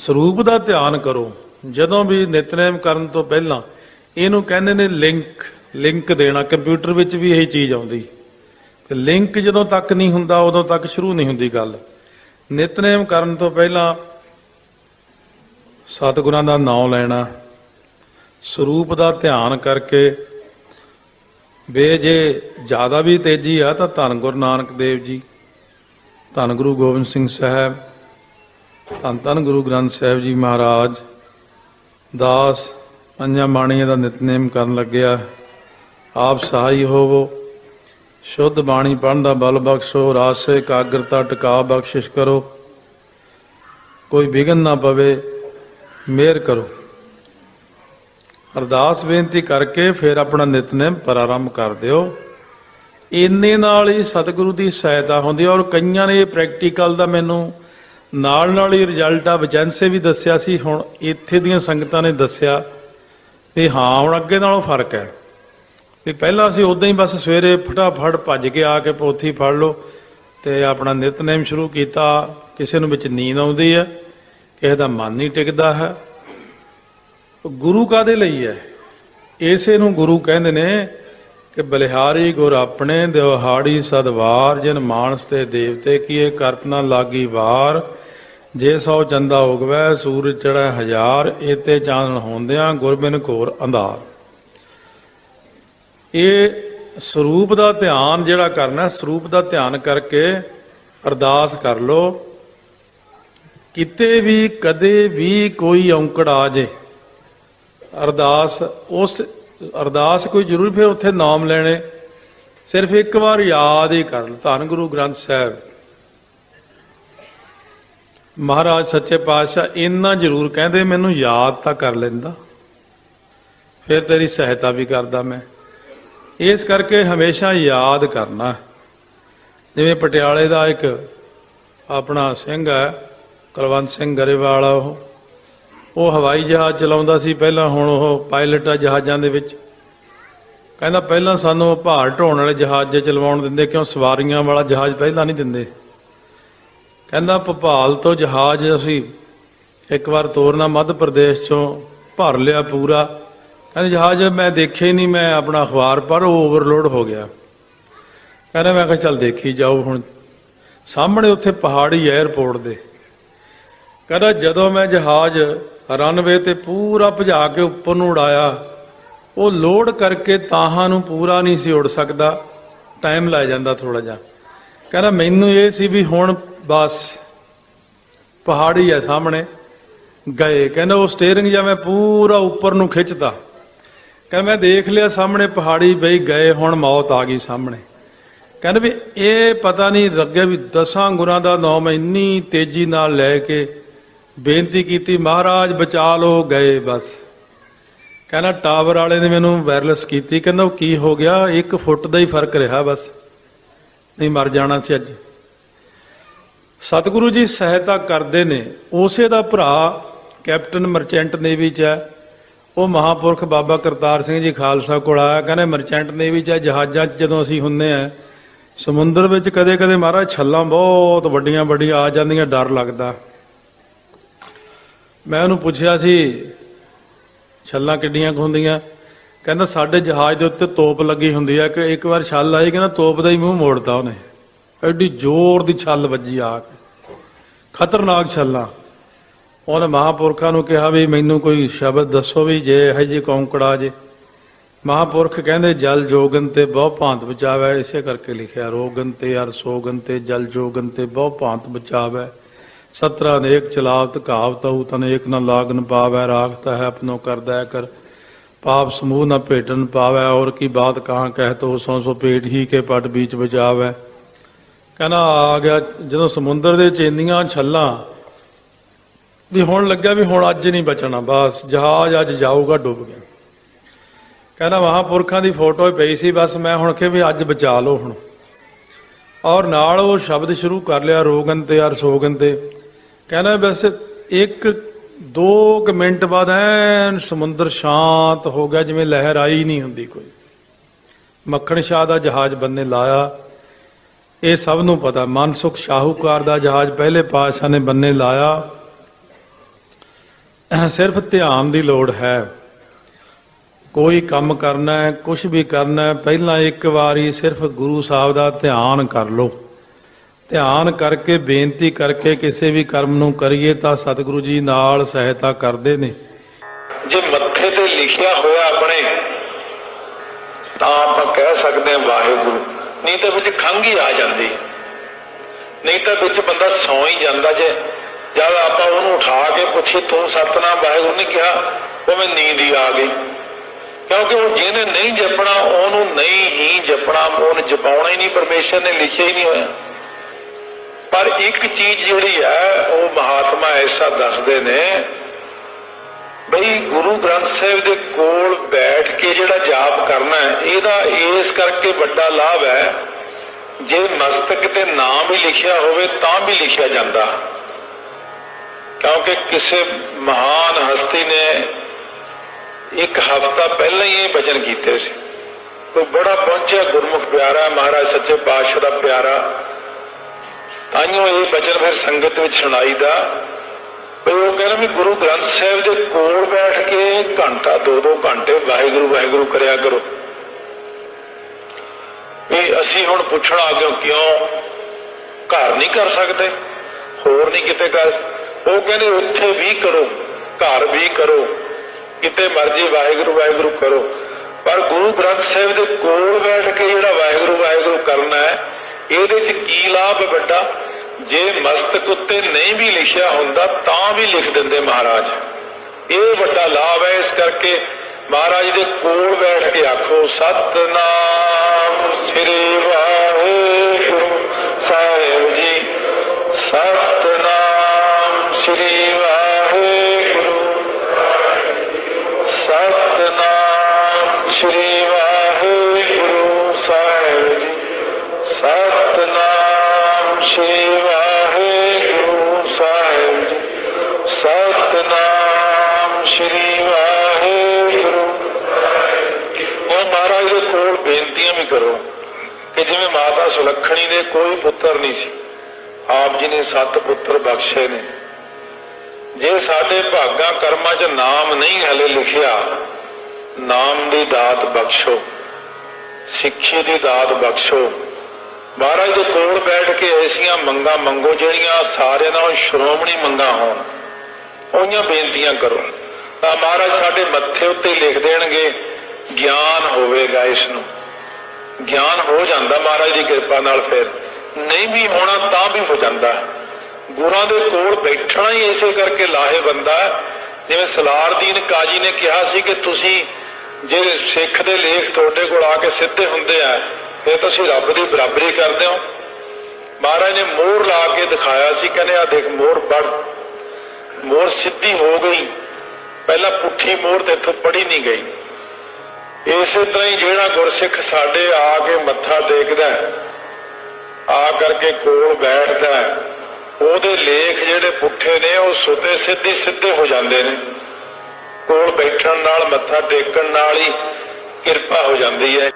ਸਰੂਪ ਦਾ ਧਿਆਨ ਕਰੋ। ਜਦੋਂ ਵੀ ਨਿਤਨੇਮ ਕਰਨ ਤੋਂ ਪਹਿਲਾਂ ਇਹਨੂੰ ਕਹਿੰਦੇ ਨੇ ਲਿੰਕ ਲਿੰਕ ਦੇਣਾ। ਕੰਪਿਊਟਰ ਵਿੱਚ ਵੀ ਇਹੀ ਚੀਜ਼ ਆਉਂਦੀ। ਤੇ ਲਿੰਕ ਜਦੋਂ ਤੱਕ ਨਹੀਂ ਹੁੰਦਾ, ਉਦੋਂ ਤੱਕ ਸ਼ੁਰੂ ਨਹੀਂ ਹੁੰਦੀ ਗੱਲ। ਨਿਤਨੇਮ ਕਰਨ ਤੋਂ ਪਹਿਲਾਂ ਸਤਿਗੁਰਾਂ ਦਾ ਨਾਮ ਲੈਣਾ। ਸਰੂਪ ਦਾ ਧਿਆਨ ਕਰਕੇ ਵੇ ਜੇ ਜ਼ਿਆਦਾ ਵੀ ਤੇਜ਼ੀ ਆ ਤਾਂ ਧੰਨ ਗੁਰੂ ਨਾਨਕ ਦੇਵ ਜੀ, ਧੰਨ ਗੁਰੂ ਗੋਬਿੰਦ ਸਿੰਘ ਸਾਹਿਬ ਧੰਨ ਧੰਨ ਗੁਰੂ ਗ੍ਰੰਥ ਸਾਹਿਬ ਜੀ ਮਹਾਰਾਜ। ਦਾਸ ਪੰਜਾਂ ਬਾਣੀਆਂ ਦਾ ਨਿਤਨੇਮ ਕਰਨ ਲੱਗਿਆ। ਆਪ ਸਹਾਈ ਹੋਵੋ। ਸ਼ੁੱਧ ਬਾਣੀ ਪੜ੍ਹਨ ਦਾ ਬਲ ਬਖਸ਼ੋ। ਰਾਸੇ, ਇਕਾਗਰਤਾ ਟਿਕਾ ਬਖਸ਼ਿਸ਼ ਕਰੋ। ਕੋਈ ਵਿਘਨ ਨਾ ਪਵੇ, ਮਿਹਰ ਕਰੋ। ਅਰਦਾਸ ਬੇਨਤੀ ਕਰਕੇ ਫਿਰ ਆਪਣਾ ਨਿਤਨੇਮ ਪ੍ਰਾਰੰਭ ਕਰ ਦਿਓ। ਇੰਨੇ ਨਾਲ ਹੀ ਸਤਿਗੁਰੂ ਦੀ ਸਹਾਇਤਾ ਹੁੰਦੀ ਹੈ ਔਰ ਕਈਆਂ ਨੇ ਇਹ ਪ੍ਰੈਕਟੀਕਲ ਦਾ ਮੈਨੂੰ ਨਾਲ ਨਾਲ ਹੀ ਰਿਜ਼ਲਟ ਆ, ਵਜੈਂਸੇ ਵੀ ਦੱਸਿਆ ਸੀ, ਹੁਣ ਇੱਥੇ ਦੀਆਂ ਸੰਗਤਾਂ ਨੇ ਦੱਸਿਆ ਵੀ ਹਾਂ, ਹੁਣ ਅੱਗੇ ਨਾਲੋਂ ਫ਼ਰਕ ਹੈ। ਵੀ ਪਹਿਲਾਂ ਅਸੀਂ ਉਦਾਂ ਹੀ ਬਸ ਸਵੇਰੇ ਫਟਾਫਟ ਭੱਜ ਕੇ ਆ ਕੇ ਪੋਥੀ ਫੜ ਲਓ ਤੇ ਆਪਣਾ ਨਿਤਨੇਮ ਸ਼ੁਰੂ ਕੀਤਾ। ਕਿਸੇ ਨੂੰ ਵਿੱਚ ਨੀਂਦ ਆਉਂਦੀ ਹੈ, ਕਿਸੇ ਦਾ ਮਨ ਨਹੀਂ ਟਿਕਦਾ ਹੈ। ਗੁਰੂ ਕਾਦੇ ਲਈ ਹੈ? ਇਸੇ ਨੂੰ ਗੁਰੂ ਕਹਿੰਦੇ ਨੇ ਕਿ ਬਲਿਹਾਰੀ ਗੁਰ ਆਪਣੇ ਦਿਵਹਾੜੀ ਸਦਵਾਰ, ਜਿਨ ਮਾਨਸ ਤੇ ਦੇਵਤੇ ਕੀਏ ਕਰਤ ਨਾ ਲਾਗੀ ਵਾਰ। ਜੇ ਸੌ ਚੰਦਾ ਉਗਵੈ, ਸੂਰਜ ਚੜ੍ਹੈ ਹਜ਼ਾਰ ਏਤੇ ਚਾਨਣ ਹੁੰਦਿਆਂ ਗੁਰਬਿਨ ਘੋਰ ਅੰਧਾਰ। ਇਹ ਸਰੂਪ ਦਾ ਧਿਆਨ ਜਿਹੜਾ ਕਰਨਾ, ਸਰੂਪ ਦਾ ਧਿਆਨ ਕਰਕੇ ਅਰਦਾਸ ਕਰ ਲੋ, ਕਿਤੇ ਵੀ ਕਦੇ ਵੀ ਕੋਈ ਔਂਕੜ ਆ ਜੇ, ਅਰਦਾਸ, ਉਸ ਅਰਦਾਸ ਕੋਈ ਜ਼ਰੂਰ ਫਿਰ ਉੱਥੇ ਨਾਮ ਲੈਣੇ, ਸਿਰਫ ਇੱਕ ਵਾਰ ਯਾਦ ਹੀ ਕਰ ਲਓ। ਧੰਨ ਗੁਰੂ ਗ੍ਰੰਥ ਸਾਹਿਬ। ਮਹਾਰਾਜ ਸੱਚੇ ਪਾਤਸ਼ਾਹ, ਇੰਨਾ ਜ਼ਰੂਰ ਕਹਿੰਦੇ, ਮੈਨੂੰ ਯਾਦ ਤਾਂ ਕਰ ਲੈਂਦਾ। ਫਿਰ ਤੇਰੀ ਸਹਾਇਤਾ ਵੀ ਕਰਦਾ ਮੈਂ। ਇਸ ਕਰਕੇ ਹਮੇਸ਼ਾ ਯਾਦ ਕਰਨਾ। ਜਿਵੇਂ ਪਟਿਆਲੇ ਦਾ ਇੱਕ ਆਪਣਾ ਸਿੰਘ ਹੈ, ਕੁਲਵੰਤ ਸਿੰਘ ਗਰੇਵਾਲ ਉਹ। ਉਹ ਹਵਾਈ ਜਹਾਜ਼ ਚਲਾਉਂਦਾ ਸੀ, ਪਹਿਲਾਂ ਹੁਣ ਉਹ ਪਾਇਲਟ ਆ ਜਹਾਜ਼ਾਂ ਦੇ ਵਿੱਚ। ਕਹਿੰਦਾ ਪਹਿਲਾਂ ਸਾਨੂੰ ਭਾਰ ਢੋਣ ਵਾਲੇ ਜਹਾਜ਼ ਜੇ ਚਲਵਾਉਣ ਦਿੰਦੇ, ਕਿਉਂ ਸਵਾਰੀਆਂ ਵਾਲਾ ਜਹਾਜ਼ ਪਹਿਲਾਂ ਨਹੀਂ ਦਿੰਦੇ? ਕਹਿੰਦਾ ਭੋਪਾਲ ਤੋਂ ਜਹਾਜ਼ ਅਸੀਂ ਇੱਕ ਵਾਰ ਤੋਰਨਾ ਮੱਧ ਪ੍ਰਦੇਸ਼ ਚੋਂ ਭਰ ਲਿਆ ਪੂਰਾ। ਕਹਿੰਦੇ ਜਹਾਜ਼ ਮੈਂ ਦੇਖਿਆ ਹੀ ਨਹੀਂ, ਮੈਂ ਆਪਣਾ ਅਖਬਾਰ ਪਰ ਉਹ ਓਵਰਲੋਡ ਹੋ ਗਿਆ। ਕਹਿੰਦਾ ਮੈਂ ਕਿਹਾ ਚੱਲ ਦੇਖੀ ਜਾਓ ਹੁਣ। ਸਾਹਮਣੇ ਉੱਥੇ ਪਹਾੜੀ 에ਅਰਪੋਰਟ ਦੇ। ਕਹਿੰਦਾ ਜਦੋਂ ਮੈਂ ਜਹਾਜ਼ ਰਨਵੇ ਤੇ ਪੂਰਾ ਭਜਾ ਕੇ ਉੱਪਰ ਨੂੰ ਉਡਾਇਆ, ਉਹ ਲੋਡ ਕਰਕੇ ਤਾਹਾਂ ਨੂੰ ਪੂਰਾ ਨਹੀਂ ਸੀ ਉਡ ਸਕਦਾ। ਟਾਈਮ ਲੱਗ ਜਾਂਦਾ ਥੋੜਾ ਜਿਹਾ। ਕਹਿੰਦਾ ਮੈਨੂੰ ਇਹ ਸੀ ਵੀ ਹੁਣ ਬਸ, ਪਹਾੜੀ ਹੈ ਸਾਹਮਣੇ। ਗਏ, ਕਹਿੰਦਾ ਉਹ ਸਟੀਅਰਿੰਗ ਜਾਂ ਮੈਂ ਪੂਰਾ ਉੱਪਰ ਨੂੰ ਖਿੱਚਦਾ ਕਹਿੰਦਾ ਮੈਂ ਦੇਖ ਲਿਆ ਸਾਹਮਣੇ ਪਹਾੜੀ ਬਈ, ਗਏ, ਹੁਣ ਮੌਤ ਆ ਗਈ ਸਾਹਮਣੇ। ਕਹਿੰਦਾ ਵੀ ਇਹ ਪਤਾ ਨਹੀਂ ਲੱਗੇ ਵੀ ਦਸਾਂ ਗੁਰਾਂ ਦਾ ਨਾਮ ਇੰਨੀ ਤੇਜ਼ੀ ਨਾਲ ਲੈ ਕੇ ਬੇਨਤੀ ਕੀਤੀ, ਮਹਾਰਾਜ ਬਚਾ ਲੋ ਗਏ ਬਸ। ਕਹਿੰਦਾ ਟਾਵਰ ਵਾਲੇ ਨੇ ਮੈਨੂੰ ਵਾਇਰਲੈਸ ਕੀਤੀ, ਕਹਿੰਦਾ ਉਹ ਕੀ ਹੋ ਗਿਆ 1 ਫੁੱਟ ਦਾ ਹੀ ਫ਼ਰਕ ਰਿਹਾ ਬਸ। ਨਹੀਂ ਮਰ ਜਾਣਾ ਸੀ ਅੱਜ। ਸਤਿਗੁਰੂ ਜੀ ਸਹਾਇਤਾ ਕਰਦੇ ਨੇ। ਉਸੇ ਦਾ ਭਰਾ ਕੈਪਟਨ ਮਰਚੈਂਟ ਨੇਵੀ ਚ ਹੈ। ਉਹ ਮਹਾਪੁਰਖ ਬਾਬਾ ਕਰਤਾਰ ਸਿੰਘ ਜੀ ਖਾਲਸਾ ਕੋਲ ਆਇਆ। ਕਹਿੰਦੇ ਮਰਚੈਂਟ ਨੇਵੀ ਚ ਹੈ, ਜਹਾਜ਼ਾਂ 'ਚ ਜਦੋਂ ਅਸੀਂ ਹੁੰਨੇ ਆ ਸਮੁੰਦਰ ਵਿੱਚ ਕਦੇ-ਕਦੇ ਮਹਾਰਾਜ ਛੱਲਾਂ ਬਹੁਤ ਵੱਡੀਆਂ ਵੱਡੀਆਂ ਆ ਜਾਂਦੀਆਂ ਡਰ ਲੱਗਦਾ। ਮੈਂ ਉਹਨੂੰ ਪੁੱਛਿਆ ਸੀ ਛੱਲਾਂ ਕਿੱਡੀਆਂ ਕੁ ਹੁੰਦੀਆਂ? ਕਹਿੰਦਾ ਸਾਡੇ ਜਹਾਜ਼ ਦੇ ਉੱਤੇ ਤੋਪ ਲੱਗੀ ਹੁੰਦੀ ਆ। ਕਿ ਇੱਕ ਵਾਰ ਛੱਲ ਆਈ ਕਹਿੰਦਾ ਤੋਪ ਦਾ ਹੀ ਮੂੰਹ ਮੋੜਤਾ ਉਹਨੇ। ਐਡੀ ਜ਼ੋਰ ਦੀ ਛੱਲ ਵੱਜੀ ਆ ਕੇ। ਖਤਰਨਾਕ ਛੱਲਾਂ। ਉਹਨੇ ਮਹਾਪੁਰਖਾਂ ਨੂੰ ਕਿਹਾ ਵੀ ਮੈਨੂੰ ਕੋਈ ਸ਼ਬਦ ਦੱਸੋ ਵੀ ਜੇ ਇਹ ਜੀ ਕੌਂਕੜਾ ਜੇ। ਮਹਾਪੁਰਖ ਕਹਿੰਦੇ, ਜਲ ਜੋਗਨ ਤੇ ਬਹੁ ਭਾਂਤ ਬਚਾਵੇ। ਇਸੇ ਕਰਕੇ ਲਿਖਿਆ, ਰੋਗਨ ਤੇ ਅਰ ਸੋਗਨ ਤੇ ਜਲ ਜੋਗਨ ਤੇ ਬਹੁ ਭਾਂਤ ਬਚਾਵੇ। ਸਤਰਾ ਅਨੇਕ ਚਲਾਵਤ ਕਹਾਵਤ ਹੂ ਤਨੇਕ ਨ ਲਾਗਨ ਪਾਵੈ। ਰਾਖਤਾ ਹੈ ਆਪਣੋ ਕਰਦਾ ਹੈ ਕਰ, ਪਾਪ ਸਮੂਹ ਨ ਭੇਟਨ ਪਾਵੈ। ਔਰ ਕੀ ਬਾਤ ਕਹਾਂ ਕਹਿ ਤੋ, ਸੋ ਸੋ ਪੇਟ ਹੀ ਕੇ ਪਟ ਵਿੱਚ ਬਚਾਵੈ ਕਹਿੰਦਾ ਆ ਗਿਆ ਜਦੋਂ ਸਮੁੰਦਰ ਦੇ ਚ ਇੰਨੀਆਂ ਛੱਲਾਂ, ਵੀ ਹੁਣ ਲੱਗਿਆ ਵੀ ਹੁਣ ਅੱਜ ਨਹੀਂ ਬਚਣਾ, ਬਸ ਜਹਾਜ਼ ਅੱਜ ਜਾਊਗਾ ਡੁੱਬ ਗਿਆ। ਕਹਿੰਦਾ ਮਹਾਪੁਰਖਾਂ ਦੀ ਫੋਟੋ ਪਈ ਸੀ, ਬਸ ਮੈਂ ਹੁਣ ਕਿ ਵੀ ਅੱਜ ਬਚਾ ਲਓ ਹੁਣ। ਔਰ ਨਾਲ ਉਹ ਸ਼ਬਦ ਸ਼ੁਰੂ ਕਰ ਲਿਆ, ਰੋਗਨ ਤੇ ਯਾਰ ਸੋਗਨ ਤੇ। ਕਹਿੰਦਾ ਬਸ ਇੱਕ, ਦੋ ਕੁ ਮਿੰਟ ਬਾਅਦ ਐਨ ਸਮੁੰਦਰ ਸ਼ਾਂਤ ਹੋ ਗਿਆ, ਜਿਵੇਂ ਲਹਿਰ ਆਈ ਨਹੀਂ ਹੁੰਦੀ ਕੋਈ। ਮੱਖਣ ਸ਼ਾਹ ਦਾ ਜਹਾਜ਼ ਬੰਨੇ ਲਾਇਆ। ਇਹ ਸਭ ਨੂੰ ਪਤਾ। ਮਨਸੁਖ ਸ਼ਾਹੂਕਾਰ ਦਾ ਜਹਾਜ਼ ਪਹਿਲੇ ਪਾਤਸ਼ਾਹ ਨੇ ਬੰਨੇ ਲਾਇਆ। ਸਿਰਫ ਧਿਆਨ ਦੀ ਲੋੜ ਹੈ। ਕੋਈ ਕੰਮ ਕਰਨਾ ਹੈ ਕੁਝ ਵੀ ਕਰਨਾ ਹੈ, ਪਹਿਲਾਂ ਇੱਕ ਵਾਰੀ ਸਿਰਫ ਗੁਰੂ ਸਾਹਿਬ ਦਾ ਧਿਆਨ ਕਰ ਲਓ। ਧਿਆਨ ਕਰਕੇ, ਬੇਨਤੀ ਕਰਕੇ ਕਿਸੇ ਵੀ ਕਰਮ ਨੂੰ ਕਰੀਏ ਤਾਂ ਸਤਿਗੁਰੂ ਜੀ ਨਾਲ ਸਹਾਇਤਾ ਕਰਦੇ ਨੇ। ਜੇ ਮੱਥੇ ਤੇ ਲਿਖਿਆ ਹੋਇਆ ਆਪਣੇ, ਤਾਂ ਆਪਾਂ ਕਹਿ ਸਕਦੇ ਹਾਂ ਵਾਹਿਗੁਰੂ। ਨਹੀਂ ਤਾਂ ਵਿੱਚ ਖੰਘ ਹੀ ਆ ਜਾਂਦੀ। ਨਹੀਂ ਤਾਂ ਵਿੱਚ ਬੰਦਾ ਸੌਂ ਹੀ ਜਾਂਦਾ ਜੇ। ਜਦ ਆਪਾਂ ਉਹਨੂੰ ਉਠਾ ਕੇ ਪੁੱਛੀ ਤੂੰ ਸਤਨਾਮ ਵਾਹਿਗੁਰੂ ਨੇ ਕਿਹਾ ਉਹ ਮੈਂ ਨੀਂਦ ਹੀ ਆ ਗਈ। ਕਿਉਂਕਿ ਉਹ ਜਿਹਨੇ ਨਹੀਂ ਜਪਣਾ, ਉਹਨੂੰ ਨਹੀਂ ਹੀ ਜਪਣਾ, ਉਹਨੂੰ ਜਪਾਉਣਾ ਹੀ ਨਹੀਂ, ਪਰਮੇਸ਼ਰ ਨੇ ਲਿਖਿਆ ਹੀ ਨਹੀਂ ਹੋਇਆ। ਪਰ ਇੱਕ ਚੀਜ਼ ਜਿਹੜੀ ਹੈ, ਉਹ ਮਹਾਤਮਾ ਐਸਾ ਦੱਸਦੇ ਨੇ ਬਈ ਗੁਰੂ ਗ੍ਰੰਥ ਸਾਹਿਬ ਦੇ ਕੋਲ ਬੈਠ ਕੇ ਜਿਹੜਾ ਜਾਪ ਕਰਨਾ ਇਹਦਾ ਇਸ ਕਰਕੇ ਵੱਡਾ ਲਾਭ ਹੈ, ਜੇ ਮਸਤਕ ਤੇ ਨਾਮ ਹੀ ਲਿਖਿਆ ਹੋਵੇ ਤਾਂ ਵੀ ਲਿਖਿਆ ਜਾਂਦਾ। ਕਿਉਂਕਿ ਕਿਸੇ ਮਹਾਨ ਹਸਤੀ ਨੇ ਇੱਕ ਹਫ਼ਤਾ ਪਹਿਲਾਂ ਹੀ ਇਹ ਬਚਨ ਕੀਤੇ ਸੀ। ਕੋਈ ਬੜਾ ਪਹੁੰਚਿਆ ਗੁਰਮੁਖ ਪਿਆਰਾ, ਮਹਾਰਾਜ ਸੱਚੇ ਪਾਤਸ਼ਾਹ ਦਾ ਪਿਆਰਾ। ਤਾਈਓ ਇਹ ਬਚਨ ਫਿਰ ਸੰਗਤ ਵਿੱਚ ਸੁਣਾਈਦਾ। ਵੀ ਉਹ ਵੀ ਗੁਰੂ ਗ੍ਰੰਥ ਸਾਹਿਬ ਦੇ ਕੋਲ ਬੈਠ ਕੇ ਘੰਟਾ, ਦੋ ਦੋ ਘੰਟੇ ਵਾਹਿਗੁਰੂ ਵਾਹਿਗੁਰੂ ਕਰਿਆ ਕਰੋ। ਵੀ ਅਸੀਂ ਹੁਣ ਪੁੱਛਣਾ ਅੱਗੇ ਕਿਉਂ ਘਰ ਨਹੀਂ ਕਰ ਸਕਦੇ? ਹੋਰ ਨਹੀਂ ਕਿਤੇ ਕਰ ਉਹ ਕਹਿੰਦੇ, ਉੱਥੇ ਵੀ ਕਰੋ, ਘਰ ਵੀ ਕਰੋ, ਕਿਤੇ ਮਰਜ਼ੀ ਵਾਹਿਗੁਰੂ ਵਾਹਿਗੁਰੂ ਕਰੋ। ਪਰ ਗੁਰੂ ਗ੍ਰੰਥ ਸਾਹਿਬ ਦੇ ਕੋਲ ਬੈਠ ਕੇ ਜਿਹੜਾ ਵਾਹਿਗੁਰੂ ਵਾਹਿਗੁਰੂ ਕਰਨਾ ਹੈ, ਇਹਦੇ 'ਚ ਕੀ ਲਾਭ ਹੈ ਵੱਡਾ? ਜੇ ਮਸਤਕ ਉੱਤੇ ਨਹੀਂ ਵੀ ਲਿਖਿਆ ਹੁੰਦਾ, ਤਾਂ ਵੀ ਲਿਖ ਦਿੰਦੇ ਮਹਾਰਾਜ। ਇਹ ਵੱਡਾ ਲਾਭ ਹੈ, ਇਸ ਕਰਕੇ ਮਹਾਰਾਜ ਦੇ ਕੋਲ ਬੈਠ ਕੇ ਆਖੋ, ਸਤਨਾਮ ਸ੍ਰੀ ਵਾਹਿਗੁਰੂ। ਵੀ ਕਰੋ ਕਿ ਜਿਵੇਂ ਮਾਤਾ ਸੁਲੱਖਣੀ ਦੇ ਕੋਈ ਪੁੱਤਰ ਨਹੀਂ ਸੀ, ਆਪ ਜੀ ਨੇ ਸੱਤ ਪੁੱਤਰ ਬਖਸ਼ੇ ਨੇ। ਜੇ ਸਾਡੇ ਭਾਗਾਂ ਕਰਮਾਂ 'ਚ ਨਾਮ ਨਹੀਂ ਹਲੇ ਲਿਖਿਆ, ਨਾਮ ਦੀ ਦਾਤ ਬਖਸ਼ੋ, ਸਿੱਖੀ ਦੀ ਦਾਤ ਬਖਸ਼ੋ। ਮਹਾਰਾਜ ਦੇ ਕੋਲ ਬੈਠ ਕੇ ਐਸੀਆਂ ਮੰਗਾਂ ਮੰਗੋ ਜਿਹੜੀਆਂ ਸਾਰਿਆਂ ਨਾਲੋਂ ਸ਼੍ਰੋਮਣੀ ਮੰਗਾਂ ਹੋਣ, ਉਹਨੀਆਂ ਬੇਨਤੀਆਂ ਕਰੋ। ਤਾਂ ਮਹਾਰਾਜ ਸਾਡੇ ਮੱਥੇ ਉੱਤੇ ਲਿਖ ਦੇਣਗੇ, ਗਿਆਨ ਹੋਵੇਗਾ ਇਸ ਨੂੰ। ਗਿਆਨ ਹੋ ਜਾਂਦਾ ਮਹਾਰਾਜ ਦੀ ਕਿਰਪਾ ਨਾਲ ਫਿਰ। ਨਹੀਂ ਵੀ ਹੋਣਾ ਤਾਂ ਵੀ ਹੋ ਜਾਂਦਾ। ਗੁਰਾਂ ਦੇ ਕੋਲ ਬੈਠਣਾ ਹੀ ਇਸੇ ਕਰਕੇ ਲਾਹੇ ਬੰਦਾ ਜਿਵੇਂ ਸਲਾਰਦੀਨ ਕਾਜੀ ਨੇ ਕਿਹਾ ਸੀ ਕਿ ਤੁਸੀਂ ਜੇ ਸਿੱਖ ਦੇ ਲੇਖ ਤੁਹਾਡੇ ਕੋਲ ਆ ਕੇ ਸਿੱਧੇ ਹੁੰਦੇ ਆ, ਫਿਰ ਤੁਸੀਂ ਰੱਬ ਦੀ ਬਰਾਬਰੀ ਕਰਦੇ ਹੋ। ਮਹਾਰਾਜ ਨੇ ਮੋਹਰ ਲਾ ਕੇ ਦਿਖਾਇਆ ਸੀ, ਕਹਿੰਦੇ ਆ ਦੇਖ ਮੋਹਰ ਪੜ ਮੋਹਰ ਸਿੱਧੀ ਹੋ ਗਈ। ਪਹਿਲਾਂ ਪੁੱਠੀ ਮੋਹਰ ਤੇ ਇੱਥੋਂ ਪੜੀ ਨਹੀਂ ਗਈ। ਇਸੇ ਤਰ੍ਹਾਂ ਹੀ ਜਿਹੜਾ ਗੁਰਸਿੱਖ ਸਾਡੇ ਆ ਕੇ ਮੱਥਾ ਟੇਕਦਾ ਆ ਕਰਕੇ ਕੋਲ ਬੈਠਦਾ ਉਹਦੇ ਲੇਖ ਜਿਹੜੇ ਪੁੱਠੇ ਨੇ, ਉਹ ਸੁਤੇ ਸਿੱਧੀ ਸਿੱਧੇ ਹੋ ਜਾਂਦੇ ਨੇ। ਕੋਲ ਬੈਠਣ ਨਾਲ, ਮੱਥਾ ਟੇਕਣ ਨਾਲ ਹੀ ਕਿਰਪਾ ਹੋ ਜਾਂਦੀ ਹੈ।